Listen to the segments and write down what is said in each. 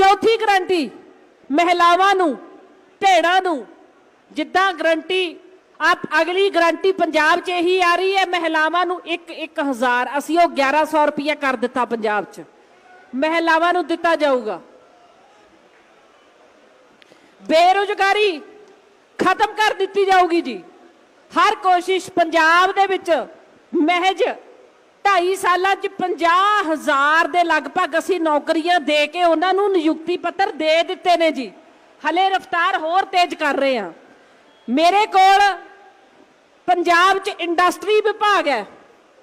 ਚੌਥੀ ਗਰੰਟੀ, ਮਹਿਲਾਵਾਂ ਨੂੰ ਭੇੜਾਂ ਨੂੰ, ਜਿੱਦਾਂ ਗਰੰਟੀ, ਆਪ ਅਗਲੀ ਗਰੰਟੀ ਪੰਜਾਬ 'ਚ ਇਹੀ ਆ ਰਹੀ ਹੈ, ਮਹਿਲਾਵਾਂ ਨੂੰ 1 1000 ਅਸੀਂ ਉਹ 1100 ਰੁਪਇਆ ਕਰ ਦਿੱਤਾ ਪੰਜਾਬ 'ਚ। ਮਹਿਲਾਵਾਂ ਨੂੰ ਦਿੱਤਾ ਜਾਊਗਾ। ਬੇਰੁਜ਼ਗਾਰੀ ਖਤਮ ਕਰ ਦਿੱਤੀ ਜਾਊਗੀ ਜੀ। ਹਰ ਕੋਸ਼ਿਸ਼ ਪੰਜਾਬ ਦੇ ਵਿੱਚ ਮਹਿਜ ਢਾਈ ਸਾਲਾਂ 'ਚ 50000 ਦੇ ਲਗਭਗ ਅਸੀਂ ਨੌਕਰੀਆਂ ਦੇ ਕੇ ਉਹਨਾਂ ਨੂੰ ਨਿਯੁਕਤੀ ਪੱਤਰ ਦੇ ਦਿੱਤੇ ਨੇ ਜੀ। ਹਲੇ ਰਫਤਾਰ ਹੋਰ ਤੇਜ਼ ਕਰ ਰਹੇ ਹਾਂ। ਮੇਰੇ ਕੋਲ ਪੰਜਾਬ 'ਚ ਇੰਡਸਟਰੀ ਵਿਭਾਗ ਹੈ।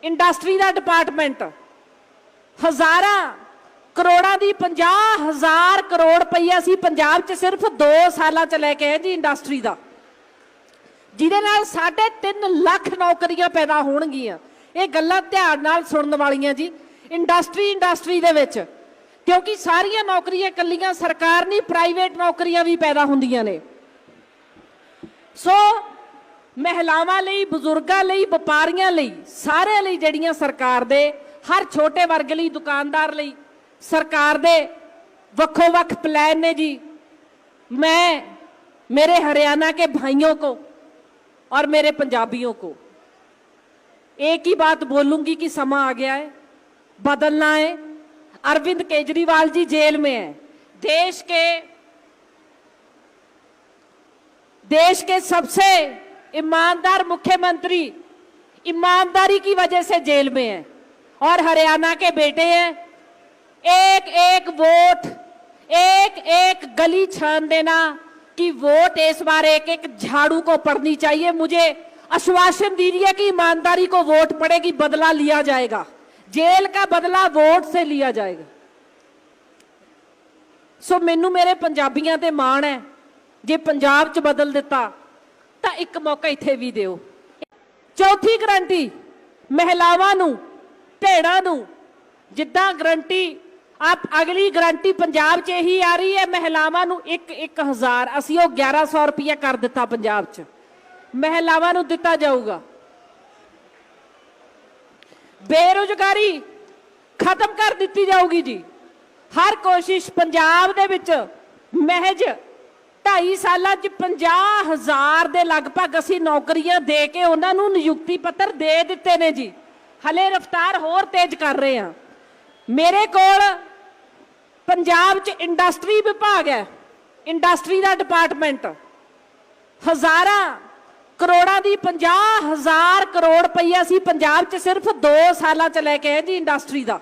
ਇੰਡਸਟਰੀ ਦਾ ਡਿਪਾਰਟਮੈਂਟ। ਹਜ਼ਾਰਾਂ ਕਰੋੜਾਂ ਦੀ 50000 ਕਰੋੜ ਰੁਪਈਆ ਸੀ ਪੰਜਾਬ 'ਚ ਸਿਰਫ 2 ਸਾਲਾਂ 'ਚ ਲੈ ਕੇ ਆਏ ਜੀ ਇੰਡਸਟਰੀ ਦਾ। ਜਿਹਦੇ ਨਾਲ 3.5 ਲੱਖ ਨੌਕਰੀਆਂ ਪੈਦਾ ਹੋਣਗੀਆਂ। ਇਹ ਗੱਲਾਂ ਧਿਆਨ ਨਾਲ ਸੁਣਨ ਵਾਲੀਆਂ ਜੀ ਇੰਡਸਟਰੀ ਇੰਡਸਟਰੀ ਦੇ ਵਿੱਚ ਕਿਉਂਕਿ ਸਾਰੀਆਂ ਨੌਕਰੀਆਂ ਕੱਲੀਆਂ ਸਰਕਾਰ ਨਹੀਂ ਪ੍ਰਾਈਵੇਟ ਨੌਕਰੀਆਂ ਵੀ ਪੈਦਾ ਹੁੰਦੀਆਂ ਨੇ ਸੋ ਮਹਿਲਾਵਾਂ ਲਈ ਬਜ਼ੁਰਗਾਂ ਲਈ ਵਪਾਰੀਆਂ ਲਈ ਸਾਰਿਆਂ ਲਈ ਜਿਹੜੀਆਂ ਸਰਕਾਰ ਦੇ ਹਰ ਛੋਟੇ ਵਰਗ ਲਈ ਦੁਕਾਨਦਾਰ ਲਈ ਸਰਕਾਰ ਦੇ ਵੱਖੋ ਵੱਖ ਪਲਾਨ ਨੇ ਜੀ ਮੈਂ मेरे हरियाणा के भाइयों को और मेरे पंजाबियों को एक ही बात बोलूँगी कि समा आ गया है, बदलना है। अरविंद केजरीवाल जी जेल में है। देश के देश के सबसे ईमानदार मुख्यमंत्री ईमानदारी की वजह से जेल में है और हरियाणा के बेटे हैं। एक एक वोट, एक एक गली छान देना कि वोट इस बार एक एक झाड़ू को पड़नी चाहिए। मुझे आश्वासन दीजिए कि ईमानदारी को वोट पड़ेगी बदला लिया जाएगा जेल का बदला वोट से लिया जाएगा ਸੋ ਮੈਨੂੰ ਮੇਰੇ ਪੰਜਾਬੀਆਂ ਤੇ ਮਾਣ ਹੈ ਜੇ ਪੰਜਾਬ 'ਚ ਬਦਲ ਦਿੱਤਾ ਤਾਂ ਇੱਕ ਮੌਕਾ ਇੱਥੇ ਵੀ ਦਿਓ ਚੌਥੀ ਗਰੰਟੀ ਮਹਿਲਾਵਾਂ ਨੂੰ ਭੈਣਾਂ ਨੂੰ ਜਿੱਦਾਂ ਗਰੰਟੀ ਆਪ ਅਗਲੀ ਗਰੰਟੀ ਪੰਜਾਬ 'ਚ ਇਹੀ ਆ ਰਹੀ ਹੈ ਮਹਿਲਾਵਾਂ ਨੂੰ 1 1000 ਅਸੀਂ ਉਹ 1100 ਰੁਪਇਆ ਕਰ ਦਿੱਤਾ ਪੰਜਾਬ 'ਚ ਮਹਿਲਾਵਾਂ ਨੂੰ ਦਿੱਤਾ ਜਾਊਗਾ। ਬੇਰੁਜ਼ਗਾਰੀ ਖਤਮ ਕਰ ਦਿੱਤੀ ਜਾਊਗੀ ਜੀ। ਹਰ ਕੋਸ਼ਿਸ਼ ਪੰਜਾਬ ਦੇ ਵਿੱਚ ਮਹਿਜ 2.5 ਸਾਲਾਂ 'ਚ 50000 ਦੇ ਲਗਭਗ ਅਸੀਂ ਨੌਕਰੀਆਂ ਦੇ ਕੇ ਉਹਨਾਂ ਨੂੰ ਨਿਯੁਕਤੀ ਪੱਤਰ ਦੇ ਦਿੱਤੇ ਨੇ ਜੀ। ਹਲੇ ਰਫਤਾਰ ਹੋਰ ਤੇਜ਼ ਕਰ ਰਹੇ ਹਾਂ। ਮੇਰੇ ਕੋਲ ਪੰਜਾਬ 'ਚ ਇੰਡਸਟਰੀ ਵਿਭਾਗ ਹੈ। ਇੰਡਸਟਰੀ ਦਾ ਡਿਪਾਰਟਮੈਂਟ। ਹਜ਼ਾਰਾਂ ਕਰੋੜਾਂ ਦੀ 50000 ਕਰੋੜ ਰੁਪਈਆ ਸੀ ਪੰਜਾਬ 'ਚ ਸਿਰਫ 2 ਸਾਲਾਂ 'ਚ ਲੈ ਕੇ ਆਏ ਜੀ ਇੰਡਸਟਰੀ ਦਾ।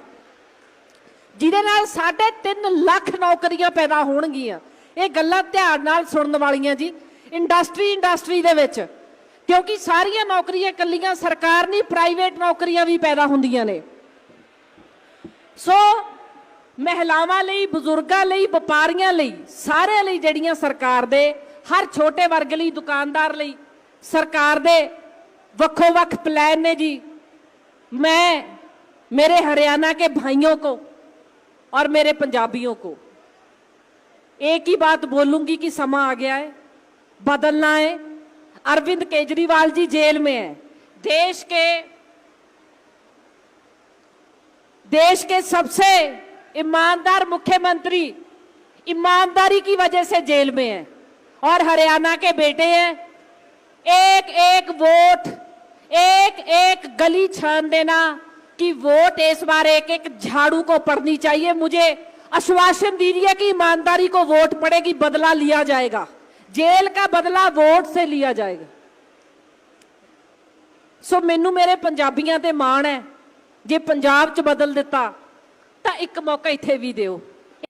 ਜਿਹਦੇ ਨਾਲ 3.5 ਲੱਖ ਨੌਕਰੀਆਂ ਪੈਦਾ ਹੋਣਗੀਆਂ। ਇਹ ਗੱਲਾਂ ਧਿਆਨ ਨਾਲ ਸੁਣਨ ਵਾਲੀਆਂ ਜੀ। ਇੰਡਸਟਰੀ ਇੰਡਸਟਰੀ ਦੇ ਵਿੱਚ। ਕਿਉਂਕਿ ਸਾਰੀਆਂ ਨੌਕਰੀਆਂ ਕੱਲੀਆਂ ਸਰਕਾਰ ਨਹੀਂ ਪ੍ਰਾਈਵੇਟ ਨੌਕਰੀਆਂ ਵੀ ਪੈਦਾ ਹੁੰਦੀਆਂ ਨੇ। ਸੋ ਮਹਿਲਾਵਾਂ ਲਈ, ਬਜ਼ੁਰਗਾਂ ਲਈ, ਵਪਾਰੀਆਂ ਲਈ, ਸਾਰਿਆਂ ਲਈ ਜਿਹੜੀਆਂ ਸਰਕਾਰ ਦੇ, ਹਰ ਛੋਟੇ ਵਰਗ ਲਈ, ਦੁਕਾਨਦਾਰ ਲਈ ਸਰਕਾਰ ਦੇ ਵੱਖੋ ਵੱਖ ਪਲਾਨ ਨੇ ਜੀ ਮੈਂ मेरे हरियाणा के भाइयों को और मेरे पंजाबियों को एक ही बात बोलूंगी कि समा आ गया है बदलना है अरविंद केजरीवाल जी जेल में है देश के देश के सबसे ईमानदार मुख्यमंत्री ईमानदारी की वजह से जेल में है और हरियाणा के बेटे हैं एक एक वोट एक एक गली छान देना कि वोट इस बार एक एक झाड़ू को पड़नी चाहिए मुझे आश्वासन दीजिए कि ईमानदारी को वोट पड़ेगी बदला लिया जाएगा जेल का बदला वोट से लिया जाएगा ਸੋ ਮੈਨੂੰ ਮੇਰੇ ਪੰਜਾਬੀਆਂ ਤੇ ਮਾਣ ਹੈ ਜੇ ਪੰਜਾਬ 'ਚ ਬਦਲ ਦਿੱਤਾ ਤਾਂ ਇੱਕ ਮੌਕਾ ਇੱਥੇ ਵੀ ਦਿਓ